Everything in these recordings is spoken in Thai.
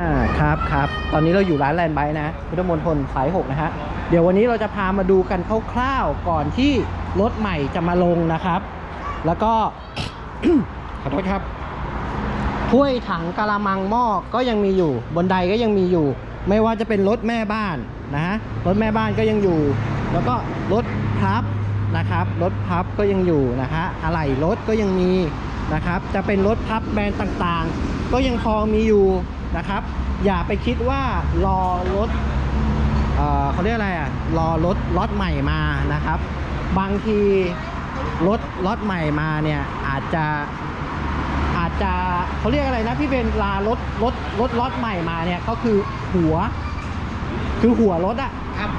อ่าครับครับตอนนี้เราอยู่ร้านแลนด์ไบค์นะพุทธมณฑลสาย6นะฮะเดี๋ยววันนี้เราจะพามาดูกันคร่าวๆก่อนที่รถใหม่จะมาลงนะครับ แล้วก็ ขอโทษครับถ้วยถังกะละมังหม้อก็ยังมีอยู่ บนไดก็ยังมีอยู่ ไม่ว่าจะเป็นรถแม่บ้านนะฮะรถแม่บ้านก็ยังอยู่ แล้วก็รถพับนะครับ รถพับก็ยังอยู่นะฮะอะไหล่รถก็ยังมี นะครับ จะเป็นรถพับแบรนด์ต่างๆ ก็ยังพอมีอยู่นะครับ อย่าไปคิดว่ารอรถเอ่อเขาเรียกอะไรอะรอรถล็อตใหม่มานะครับ บางทีรถล็อตใหม่มาเนี่ยอาจจะอาจจะเขาเรียกอะไรนะพี่เบนลารถรถรถล็อตใหม่มาเนี่ยก็คือหัว คือหัวรถอะครับ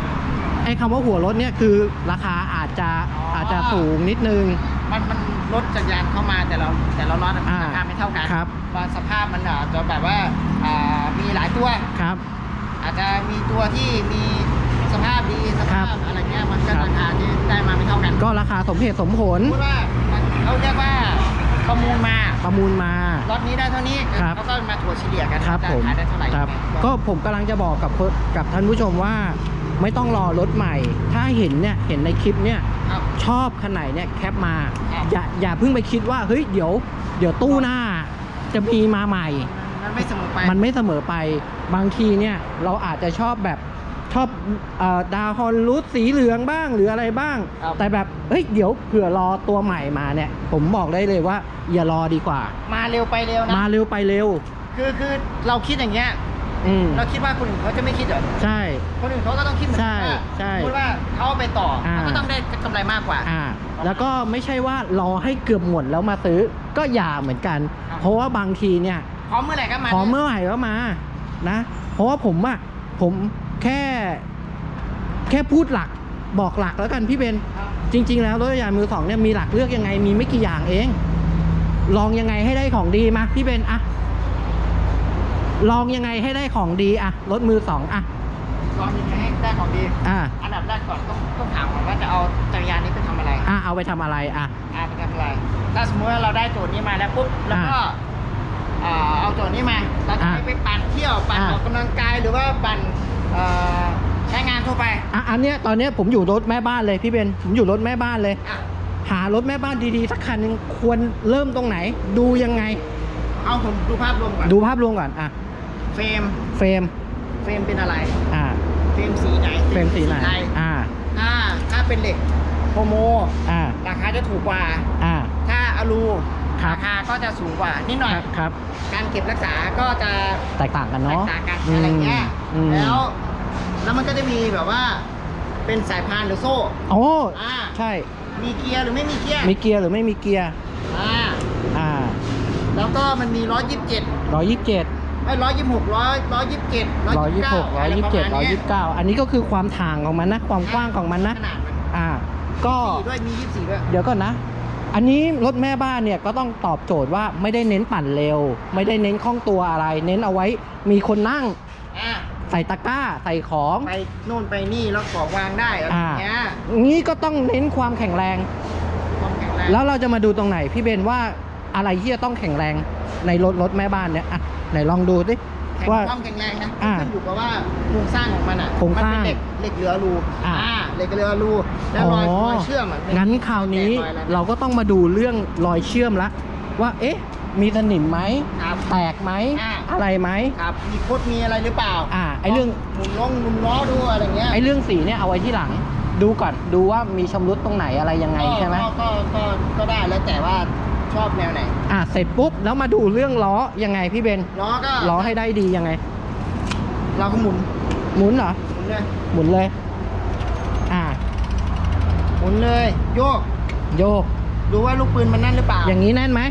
ไอ้คำว่าหัวรถเนี่ยคือราคาอาจจะอ๋อออาจจะสูงนิดนึง มันมัน รถจักรยานเข้ามาแต่เราแต่เราล้อนะอ่าราคาไม่เท่ากันครับ ว่าสภาพมันอาจจะแบบว่าอ่ามีหลายตัว ครับ อาจจะมีตัวที่มีสภาพดีสครัภาบพอะไรเงี้ยมันก็ครับ ราคาที่ได้มาไม่เท่ากันก็ราคาสมเหตุสมผล พูดว่ามันเขาเรียกว่าประมูลมาประมูลมารถนี้ได้เท่านี้ครับ เขาก็มาถัวเฉลี่ยกันครับจะผมขายได้เท่าไหร่ครับยังไงก็ผมกำลังจะบอกกับคนกับท่านผู้ชมว่า ไม่ต้องรอรถใหม่ ถ้าเห็นเนี่ยเห็นในคลิปเนี่ยครับ ชอบคันไหนเนี่ยแคปมาครับอย่าอย่าเพิ่งไปคิดว่าเฮ้ยเดี๋ยว เดี๋ยวตู้หน้า จะมีมาใหม่ มันไม่เสมอไปมันไม่เสมอไปบางทีเนี่ยเราอาจจะชอบแบบชอบเออดาวฮอนรูทสีเหลืองบ้างหรืออะไรบ้างครับแต่แบบเฮ้ยเดี๋ยวเผื่อรอตัวใหม่มาเนี่ย ผมบอกได้เลยว่า อย่ารอดีกว่า มาเร็วไปเร็วนะมาเร็วไปเร็ว คือคือเราคิดอย่างเงี้ย อืมเราคิดว่าคนอื่นเขาจะไม่คิดเหรอใช่ คนอื่นเขาก็ต้องคิดเหมือนใช่กันว่าใช่สมมติว่าเขาเอาไปต่ออา เขาก็ต้องได้กำไรมากกว่า อ่า แล้วก็ไม่ใช่ว่ารอให้เกือบหมดแล้วมาซื้อ ก็อย่าเหมือนกัน ครับ เพราะว่าบางทีเนี่ย พร้อมเมื่อไหร่ก็มา พอเมื่อไหร่ก็มา นะ เพราะว่าผมอะผมแค่ แค่พูดหลัก บอกหลักแล้วกันพี่เบน ครับ จริง ๆ แล้วรถจักรยานมือสองเนี่ยมีหลักเลือกยังไง มีไม่กี่อย่างเอง ลองยังไงให้ได้ของดีมาพี่เบนอะ ลองยังไงให้ได้ของดีอะรถมือสองอะลองยังไงให้ได้ของดี อะอันดับแรกก่อนต้องต้องถามก่อนว่าจะเอาจักรยานนี้ไปทำอะไรอะเอาไปทำอะไรอะอ่าไปทำอะไร ถ้าสมมติว่าเราได้โจทย์นี้มาแล้วปุ๊บแล้วก็อ่าเอาโจทย์นี้มาเราจะอ่าให้ไปปั่นเที่ยวปั่นอ่าออกกำลังกายหรือว่าปั่นเอ่อใช้งานทั่วไปอะอันเนี้ยตอนเนี้ยผมอยู่รถแม่บ้านเลยพี่เบนผมอยู่รถแม่บ้านเลย อะหารถแม่บ้านดีๆสักคันหนึงควรเริ่มตรงไหน ดูยังไง เอาผมดูภาพรวมก่อน ดูภาพรวมก่อนอะ เฟรมเฟรมเฟรมเป็นอะไร อ่า เฟรมสีไหนเฟรมสีไหนไทยอ่า ถ้าถ้าเป็นเหล็กโฮโมอ่า ราคาจะถูกกว่า อ่า ถ้าอะลูครับราคาก็จะสูงกว่านิดหน่อยครับครับ การเก็บรักษาก็จะแตกต่างกันแตเนาะกต่างกันอะไรเงี้ยอืมแล้วแล้วมันก็จะมีแบบว่า เป็นสายพานหรือโซ่โอ้อ่าใช่ มีเกียร์หรือไม่มีเกียร์มีเกียร์หรือไม่มีเกียร์อ่าอ่า แล้วก็มันมีร้อยยี่สิบเจ็ดร้อยยี่สิบเจ็ด ไอ้ร้อยยี่สิบหกร้อยร้อยยี่สิบเจ็ดร้อยยี่สิบหกร้อยยี่สิบเจ็ดร้อยยี่สิบเก้าอันนี้ก็คือความถ่างของมันนะ ความกว้างของมันนะ ขนาดมันอ่า ก็ สี่ด้วยมียี่สิบสี่ด้วย เดี๋ยวก่อนนะ อันนี้รถแม่บ้านเนี่ยก็ต้องตอบโจทย์ว่าไม่ได้เน้นปั่นเร็ว ไม่ได้เน้นคล่องตัวอะไร เน้นเอาไว้มีคนนั่งอ่าใส่ตะกร้าใส่ของ ไปโน่นไปนี่แล้วของวางได้อะไรอ่าเงี้ยงี้ก็ต้องเน้นความแข็งแรง ความแข็งแรงแล้วเราจะมาดูตรงไหนพี่เบนว่า อะไรที่จะต้องแข็งแรงในรถรถแม่บ้านเนี่ยอะไหนลองดูสิแข็งว่าความแข็งแรงนะอ่าขึ้นอยู่กับว่าโครงสร้างของมันอะโครงสร้างมันเป็นเหล็กเหล็กเหลือรูอ่า เหล็กเหลือรูแล้วรอยรอยเชื่อมอะงั้นคราวนี้แตกรอยอะไรเราก็ต้องมาดูเรื่องรอยเชื่อมละ ว่าเอ๊ะ มีสนิมไหม ครับ แตกไหม อ่าอะไรไหม ครับมีโคดมีอะไรหรือเปล่าอ่าไอ้เรื่อง หมุนล้องหมุนล้อดูอะไรเงี้ยไอ้เรื่องสีเนี่ยเอาไว้ที่หลัง ดูก่อน ดูว่ามีชำรุดตรงไหนอะไรยังไงก็ใช่ไหม ก็ก็ก็ก็ได้แล้วแต่ว่า ชอบแนวไหน อะเสร็จปุ๊บแล้วมาดูเรื่องล้อยังไงพี่เบนล้อก็ล้อให้ได้ดียังไง เราก็หมุนหมุนเหรอหมุนเลยหมุนเลย อ่าหมุนเลยโยกโยก ดูว่าลูกปืนมันนั่นหรือเปล่า อย่างนี้แน่นไหม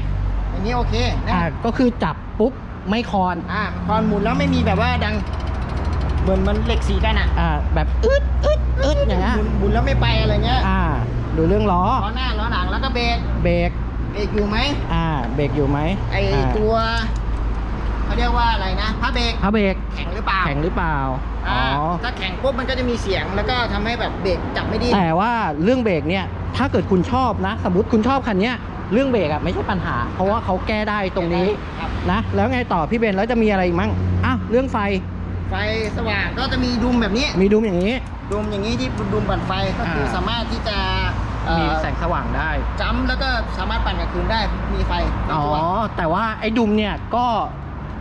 อย่างนี้โอเคนะอ่าก็คือจับปุ๊บไม่คอนอ่าตอนหมุนแล้วไม่มีแบบว่าดังเหมือนมันเหล็กสีกันอะอ่าแบบอึดอึดอึดอย่างเงี้ยหมุนหมุนแล้วไม่ไปอะไรเงี้ยอ่า ดูเรื่องล้อล้อหน้าล้อหลังแล้วก็เบรกเบรก เบรกอยู่ไหมอ่า เบรกอยู่ไหมไออ่าตัวเขาเรียกว่าอะไรนะผ้าเบรกพระเบรกแข็งหรือเปล่าแข็งหรือเปล่าอ๋ออ่าถ้าแข็งปุ๊บมันก็จะมีเสียงแล้วก็ทำให้แบบเบรกจับไม่ดีแต่ว่าเรื่องเบรกเนี่ย ถ้าเกิดคุณชอบนะ สมมติคุณชอบคันเนี้ยเรื่องเบรกอะไม่ใช่ปัญหา เพราะว่าเขาแก้ได้ตรงนี้ครับนะ แล้วไงต่อพี่เบนแล้วจะมีอะไรอีกมั่งอะอะเรื่องไฟ ไฟสว่างก็จะมีดุมแบบนี้ มีดูมอย่างนี้ ดุมอย่างนี้ที่ดุมปั่นไฟก็คืออาสามารถที่จะเอ่อ มีแสงสว่างได้จัมป์แล้วก็สามารถปั่นกลางคืนได้มีไฟในอ๋อ ตัวแต่ว่าไอ้ดุมเนี่ยก็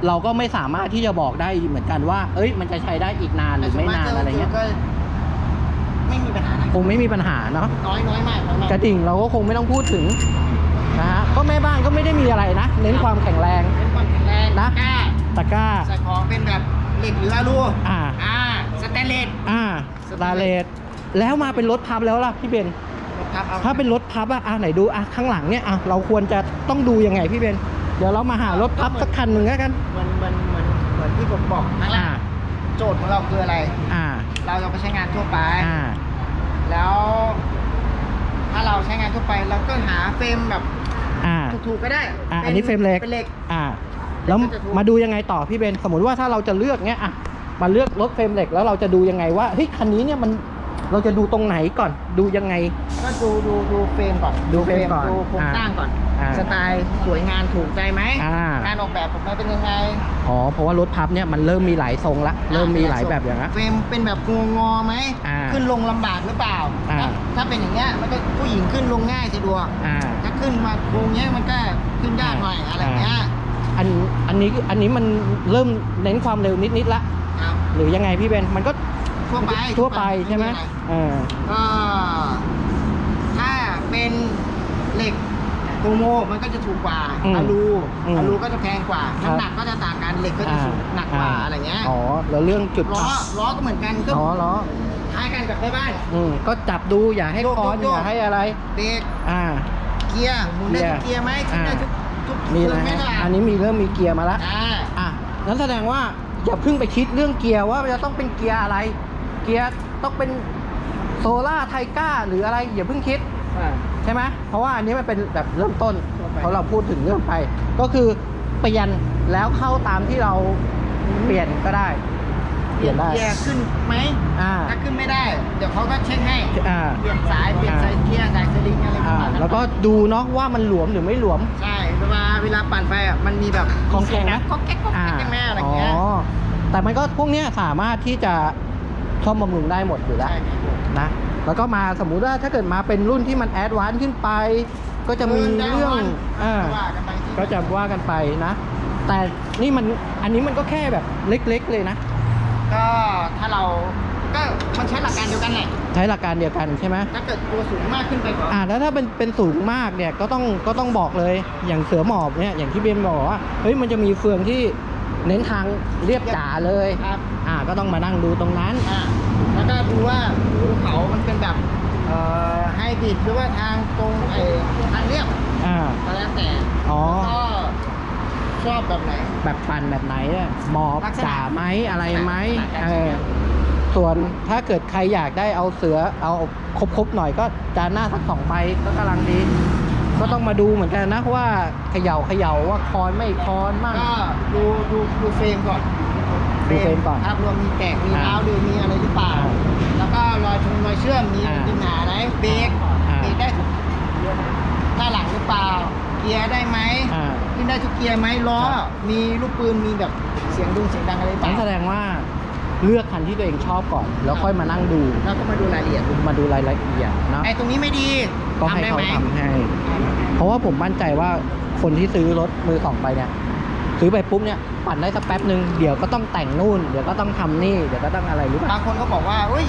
เราก็ไม่สามารถที่จะบอกได้เหมือนกันว่า เอ้ย มันจะใช้ได้อีกนานหรือไม่นานอะไรเงี้ย ก็ไม่มีปัญหานะคงไม่มีปัญหาเนาะ น้อยน้อยมากน้อยมากกระดิ่งเราก็คงไม่ต้องพูดถึงนะฮะ ก็แม่บ้านก็ไม่ได้มีอะไรนะ เน้นความแข็งแรง เป็นความแข็งแรงนะ กล้าตะกร้า ใส่ของเป็นแบบเหล็กหรืออลูอ่า อ่าสแตนเลส อ่าสตาร์เลสแล้วมาเป็นรถพับแล้วล่ะพี่เบนครับเอา ถ้าเป็นรถพับอะอะไหนดูอะข้างหลังเนี่ยอะเราควรจะต้องดูยังไงพี่เบนเดี๋ยวเรามาหารถพับสักคันหนึ่งแล้วกันเหมือนเหมือนเหมือนเหมือนที่ผมบอกครั้งแรอ่ากโจทย์ของเราคืออะไร อ่า เราจะไปใช้งานทั่วไป อ่า แล้ว ถ้าเราใช้งานทั่วไปเราก็หาเฟรมแบบ อ่า ถูกๆก็ได้อะอันนี้เฟรมเหล็กเป็นเหล็ก อ่า แล้วก็จะถูกมาดูยังไงต่อพี่เบน สมมติว่าถ้าเราจะเลือกเนี้ยอะมาเลือกรถเฟรมเหล็กแล้วเราจะดูยังไงว่าเฮ้ยคันนี้เนี่ยมัน เราจะดูตรงไหนก่อนดูยังไง ก็ดูดูดูเฟรมก่อนดูเฟรมก่อนดูโครงอ่าสร้างก่อน อ่าสไตล์สวยงานถูกใจไหมอ่า การออกแบบออกมาเป็นยังไงอ๋อเพราะว่ารถพับเนี่ยมันเริ่มมีหลายทรงละเริ่มมีหลายแบบอย่างละ เฟรมเป็นแบบงงอๆไหมอ่าขึ้นลงลำบากหรือเปล่า อ่า ถ้าถ้าเป็นอย่างเงี้ยมันก็ผู้หญิงขึ้นลงง่ายสะดวกอ่า ถ้าขึ้นมาโค้งเงี้ยมันก็ขึ้นยากหน่อยอะไรเงี้ยอันอันนี้อันนี้มันเริ่มเน้นความเร็วนิดๆละ ครับหรือยังไงพี่เบนมันก็ ทั่วไปทั่วไปใช่ไหมอะรเออก็ถ้าเป็นเหล็กโคโมมันก็จะถูกกว่าอืมอะลูอืมอะลูก็จะแพงกว่าครับน้ำหนักก็จะต่างกันเหล็กก็จะสูงหนักกว่าอะไรเงี้ยอ๋อแล้วเรื่องจุดล้อพับล้อก็เหมือนกันก็อ๋อล้อคล้ายกันกับในบ้านอืมก็จับดูอย่าให้โยกคอนโยกอย่าให้อะไรเบรกอ่า เกียร์หมุนได้ทุกเกียร์ไหมขึ้นได้ทุกทุกมีเครื่แล้องวไหมล่ะอันนี้มีเริ่มมีเกียร์มาแล้วอ่าอะนั้นแสดงว่าอย่าเพิ่งไปคิดเรื่องเกียร์ว่าจะต้องเป็นเกียร์อะไร เกียร์ต้องเป็นโซล่าไทก้าหรืออะไรอย่าเพิ่งคิดอ่า ใช่ไหมเพราะว่าอันนี้มันเป็นแบบเริ่มต้นทั่วไป เพราะเราพูดถึงเรื่องไป ก็คือเปลี่ยนแล้วเข้าตามที่เราเปลี่ยนก็ได้ เปลี่ยนได้ เกียร์ขึ้นไหมอ่าถ้าขึ้นไม่ได้ เดี๋ยวเขาก็เช็คให้ อ่า เปลี่ยนสาย เปลี่ยนสายเกียร์สายสลิงอะไรประอ่า มาณนั้นแล้วก็ดูเนาะว่ามันหลวมหรือไม่หลวม ใช่เวลาเวลาปั่นไปอะ มันมีแบบของแข็งไหมก็แก๊กก็แก๊กแม่อะไรเงี้ย อ๋อ แต่มันก็พวกเนี้ยสามารถที่จะ ซ่อมบำรุงได้หมดอยู่แล้วใช่ครับผมนะแล้วก็มาสมมุติว่าถ้าเกิดมาเป็นรุ่นที่มันแอดวานซ์ขึ้นไป ก็จะมีเรื่องอ่าว่ากันไปที่ก็จะว่ากันไปนะ แต่นี่มันอันนี้มันก็แค่แบบเล็ก ๆ เลยนะ ก็ถ้าเราก็มันใช้หลักการเดียวกันแหละใช้หลักการเดียวกันใช่ไหมถ้าเกิดตัวสูงมากขึ้นไปกว่าอ่าแล้วถ้าเป็นเป็นสูงมากเนี่ยก็ต้องก็ต้องบอกเลยอย่างเสือหมอบเนี่ยอย่างที่เบนบอกว่าเฮ้ยมันจะมีเฟืองที่ เน้นทางเรียบจ๋าเลยครับ อ่า ก็ต้องมานั่งดูตรงนั้น อ่าแล้วก็ดูว่าภูเขามันเป็นแบบเอ่อไฮบริดหรือว่าทางตรงไอ้ทางเรียบอ่า ก็แล้วแต่อ๋อ ก็ชอบแบบไหน แบบปั่นแบบไหนอะหมอบลักษณะจ๋าไหมอะไรไหมลักษณะเออส่วนถ้าเกิดใครอยากได้เอาเสือเอาครบๆหน่อยก็จานหน้าสักสองใบก็กำลังดี ก็ต้องมาดูเหมือนกันนะว่าเขย่าเขย่าว่าคอนไม่คอนมั่ง ก็ดูดูดูเฟรมก่อนดูเฟรมก่อนภาพรวมมีแตกมีอ่าร้าวหรือมีอะไรหรือเปล่าอ่าแล้วก็รอยชงรอยเชื่อมมีอ่าปัญหาอะไรเบรกอ่า เบรกได้ทุกหน้าหลังหรือเปล่า เกียร์ได้ไหมอ่า ขึ้นได้ทุกเกียร์ไหมล้อ ครับ มีลูกปืนมีแบบเสียงดุงเสียงดังอะไรหรือเปนั่ล่านแสดงว่าเลือกคันที่ตัวเองชอบก่อน แล้วค่อยมานั่งดูแล้วก็มาดูรายละเอียดมาดูรายละเอียดเนาะไอ้ตรงนี้ไม่ดี ก็ให้ทำได้เขาไหมทำให้ เพราะว่าผมมั่นใจว่าคนที่ซื้อรถมือสองไปเนี่ย ซื้อไปปุ๊บเนี่ยปั่นได้สักแป๊บหนึ่งเดี๋ยวก็ต้องแต่งนู่น เดี๋ยวก็ต้องทำนี่ เดี๋ยวก็ต้องอะไรหรือเปล่าบางคนก็บอกว่าเฮ้ย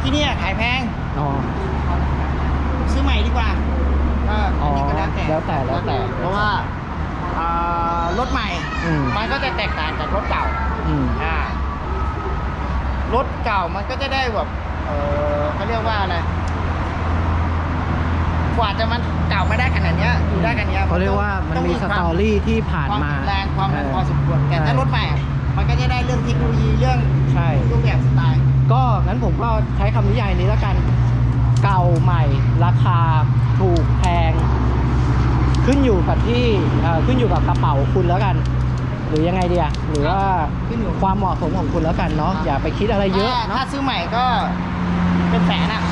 ที่เนี่ยขายแพงอ๋อ ซื้อใหม่ดีกว่าก็อ๋อัอนนี้ก็แล้วแต่แล้วแต่แล้วแต่ เพราะว่าอ่ารถใหม่ อืมมันก็จะแตกต่างจากรถเก่า อืมอ่ารถเก่ามันก็จะได้แบบ เออเขาเรียกว่าอะไร กว่าจะมันเก่าไม่ได้ขนาดเนี้ยอยู่ได้ขนาดเนี้ยเขาเรียกว่ามันมีสตอรี่ที่ผ่านความมาแข็งแรงความแรงเพอสมควรแต่ถ้ารถใหม่อะมันก็จะได้เรื่องเทคโนโลยีเรื่องใช่รูปแบบสไตล์ ก็งั้นผมก็ใช้คำนิยายนี้แล้วกันเก่าใหม่ ราคาถูกแพง ขึ้นอยู่กับที่เอ่อขึ้นอยู่กับกระเป๋าคุณแล้วกัน หรือยังไงเดียหรือว่าขึ้นอยู่ความเหมาะสมของคุณแล้วกันเนาะครับอย่าไปคิดอะไรเยอะถ้าเนาะถ้าซื้อใหม่ก็เป็นแสนอะ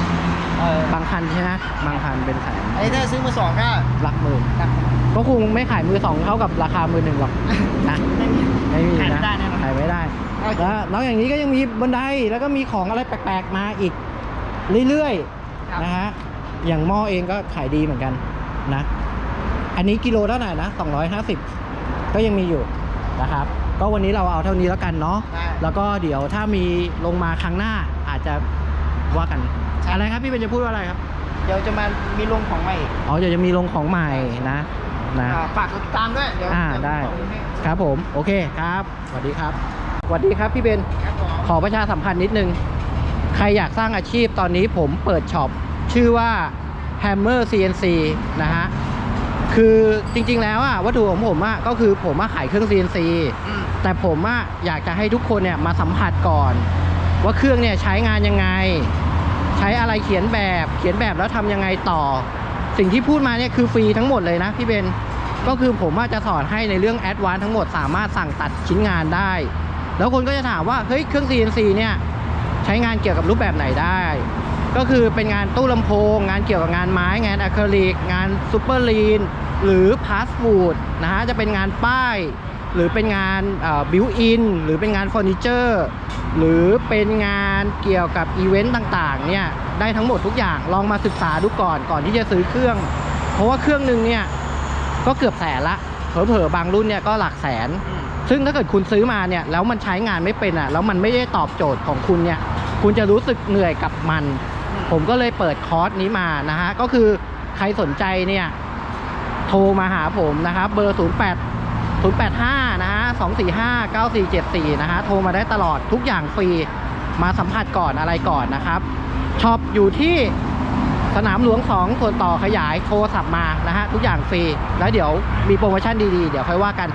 เออบางคันใช่ไหมบางคันเป็นแสนอันนี้ถ้าซื้อมือสองก็หลักหมื่นหนักก็คงไม่ขายมือสองเท่ากับราคามือหนึ่งหรอกนะไม่มีไม่มีขายนะไม่ได้แน่นอนนอกอย่างนี้ก็ยังมีบันไดแล้วก็มีของอะไรแปลกๆมาอีกเรื่อยครับ ๆนะฮะอย่างหม้อเองก็ขายดีเหมือนกันนะ อันนี้กิโลเท่าไหร่นะ250 ก็ยังมีอยู่นะครับ ก็วันนี้เราเอาเท่านี้แล้วกันเนาะ ได้ แล้วก็เดี๋ยวถ้ามีลงมาครั้งหน้าอาจจะ ว่ากัน อะไรครับพี่เป็นจะพูดว่าอะไรครับ เดี๋ยวจะมามีลงของใหม่อีกอ๋อเดี๋ยวจะมีลงของใหม่นะนะอ่าฝากกดติดตามด้วยเดี๋ยวอ่าเยวได้ ขอบคุณให้ครับผมโอเคครับสวัสดีครับสวัสดีครับพี่เบน ครับผมขอประชาสัมพันธ์นิดนึง ใครอยากสร้างอาชีพตอนนี้ผมเปิดช็อป ชื่อว่า Hammer CNC นะฮะ คือจริงๆแล้วอะวัตถุของผมอะก็คือผมมาขายเครื่อง CNC อืมแต่ผมอะอยากจะให้ทุกคนเนี่ยมาสัมผัสก่อน ว่าเครื่องเนี่ยใช้งานยังไงใช้อะไรเขียนแบบ เขียนแบบแล้วทำยังไงต่อ สิ่งที่พูดมาเนี่ยคือฟรีทั้งหมดเลยนะพี่เบนก็คือผมว่าจะสอนให้ในเรื่องแอดวานทั้งหมดสามารถสั่งตัดชิ้นงานได้ แล้วคนก็จะถามว่าเฮ้ยเครื่อง CNC เนี่ยใช้งานเกี่ยวกับรูปแบบไหนได้ ก็คือเป็นงานตู้ลำโพง งานเกี่ยวกับงานไม้งานอะคริลิกงานซูเปอร์ลีนหรือพาสฟูดนะฮะจะเป็นงานป้าย หรือเป็นงานบิวอินหรือเป็นงานเฟอร์นิเจอร์หรือเป็นงานเกี่ยวกับอีเวนต์ต่างๆเนี่ยได้ทั้งหมดทุกอย่างลองมาศึกษาดูก่อนก่อนที่จะซื้อเครื่อง เพราะว่าเครื่องหนึ่งเนี่ยก็เกือบแสนละเผลอๆบางรุ่นเนี่ยก็หลักแสนอืมซึ่งถ้าเกิดคุณซื้อมาเนี่ยแล้วมันใช้งานไม่เป็นอะแล้วมันไม่ได้ตอบโจทย์ของคุณเนี่ยคุณจะรู้สึกเหนื่อยกับมัน ผมก็เลยเปิดคอร์สนี้มานะฮะก็คือใครสนใจเนี่ยโทรมาหาผมนะครับเบอร์ 08 085 นะฮะ 245 9474 นะฮะ โทรมาได้ตลอดทุกอย่างฟรี มาสัมผัสก่อนอะไรก่อนนะครับช็อปอยู่ที่สนามหลวง2ส่วนต่อขยายโทรศัพท์มานะฮะ ทุกอย่างฟรี แล้วเดี๋ยวมีโปรโมชั่นดีๆ เดี๋ยวค่อยว่ากัน